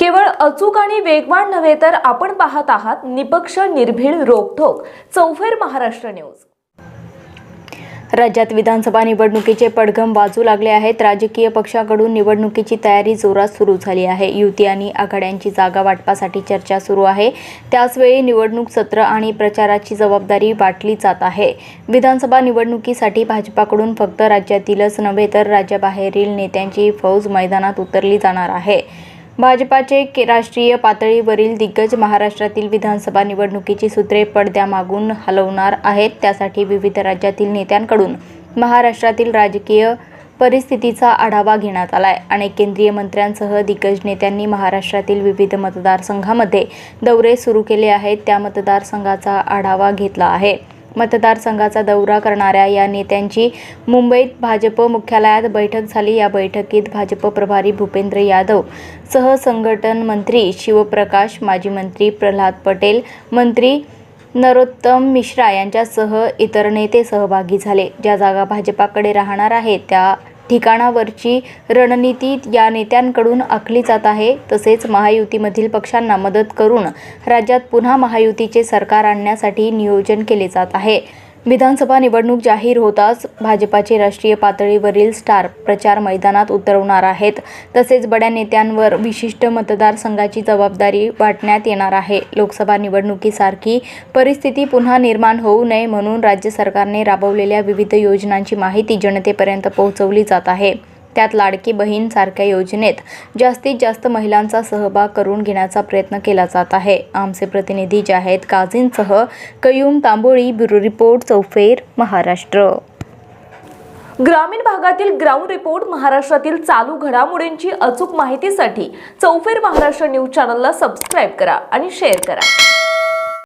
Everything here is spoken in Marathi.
केवळ अचूक आणि वेगवान नव्हे तर आपण पाहत आहात निपक्ष निर्भीड रोखोक चौफेर महाराष्ट्र न्यूज. राज्यात विधानसभा निवडणुकीचे पडघम वाजू लागले आहेत. राजकीय पक्षाकडून निवडणुकीची तयारी जोरात सुरू झाली आहे. युती आणि आघाड्यांची जागा वाटपासाठी चर्चा सुरू आहे. त्याचवेळी निवडणूक सत्र आणि प्रचाराची जबाबदारी वाटली जात आहे. विधानसभा निवडणुकीसाठी भाजपाकडून फक्त राज्यातीलच नव्हे तर राज्याबाहेरील नेत्यांची फौज मैदानात उतरली जाणार आहे. भाजपाचे के राष्ट्रीय पातळीवरील दिग्गज महाराष्ट्रातील विधानसभा निवडणुकीची सूत्रे पडद्यामागून हलवणार आहेत. त्यासाठी विविध राज्यातील नेत्यांकडून महाराष्ट्रातील राजकीय परिस्थितीचा आढावा घेण्यात आलाय. अनेक केंद्रीय मंत्र्यांसह दिग्गज नेत्यांनी महाराष्ट्रातील विविध मतदारसंघामध्ये दौरे सुरू केले आहेत. त्या मतदारसंघाचा आढावा घेतला आहे. मतदारसंघाचा दौरा करणाऱ्या या नेत्यांची मुंबईत भाजप मुख्यालयात बैठक झाली. या बैठकीत भाजप प्रभारी भूपेंद्र यादव सहसंघटन मंत्री शिवप्रकाश माजी मंत्री प्रल्हाद पटेल मंत्री नरोत्तम मिश्रा यांच्यासह इतर नेते सहभागी झाले. ज्या जागा भाजपाकडे राहणार आहेत त्या ठिकाणावरची रणनीती या नेत्यांकडून आखली जात आहे. तसेच महायुतीमधील पक्षांना मदत करून राज्यात पुन्हा महायुतीचे सरकार आणण्यासाठी नियोजन केले जात आहे. विधानसभा निवडणूक जाहीर होताच भाजपाचे राष्ट्रीय पातळीवरील स्टार प्रचार मैदानात उतरवणार आहेत. तसेच बड्या नेत्यांवर विशिष्ट मतदारसंघाची जबाबदारी वाटण्यात येणार आहे. लोकसभा निवडणुकीसारखी परिस्थिती पुन्हा निर्माण होऊ नये म्हणून राज्य सरकारने राबवलेल्या विविध योजनांची माहिती जनतेपर्यंत पोहोचवली जात आहे. त्यात लाडकी बहीण सारख्या योजनेत जास्तीत जास्त महिलांचा सहभाग करून घेण्याचा प्रयत्न केला जात आहे. आमचे प्रतिनिधी जाहेद काझींसह कयूम तांबोळी ब्युरो रिपोर्ट चौफेर महाराष्ट्र. ग्रामीण भागातील ग्राउंड रिपोर्ट महाराष्ट्रातील चालू घडामोडींची अचूक माहितीसाठी चौफेर महाराष्ट्र न्यूज चॅनलला सबस्क्राईब करा आणि शेअर करा.